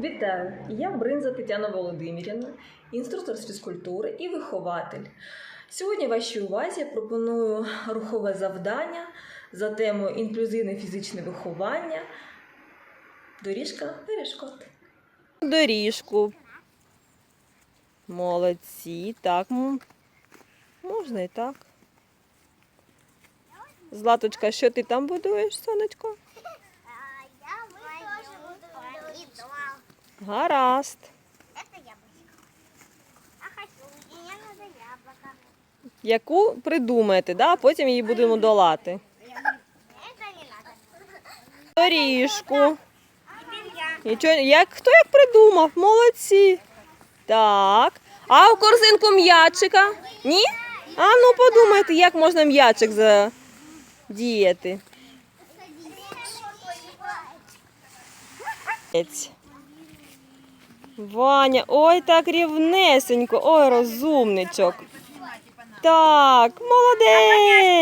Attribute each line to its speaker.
Speaker 1: Вітаю! Я Бринза Тетяна Володимирівна, інструктор з фізкультури і вихователь. Сьогодні вашій увазі я пропоную рухове завдання за темою інклюзивне фізичне виховання. Доріжка перешкод.
Speaker 2: Доріжку. Молодці. Так, можна і так. Златочка, що ти там будуєш, сонечко? Гаразд.
Speaker 3: Это яблочко. А хочу. Мне надо яблоко.
Speaker 2: Яку придумаєте, да? потім її будемо долати.
Speaker 3: Это не надо.
Speaker 2: Доріжку.
Speaker 3: Теперь я.
Speaker 2: Нічого, як, хто як придумав? Молодці. Так. А у корзинку м'ячика? Ні? А ну подумайте, як можна м'ячик задіяти. Молодець. Ваня, ой, так рівнесенько, ой, розумничок. Так, молодець.